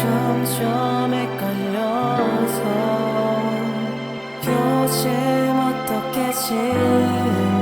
점점 헷갈려서 요즘 어떻게 지내?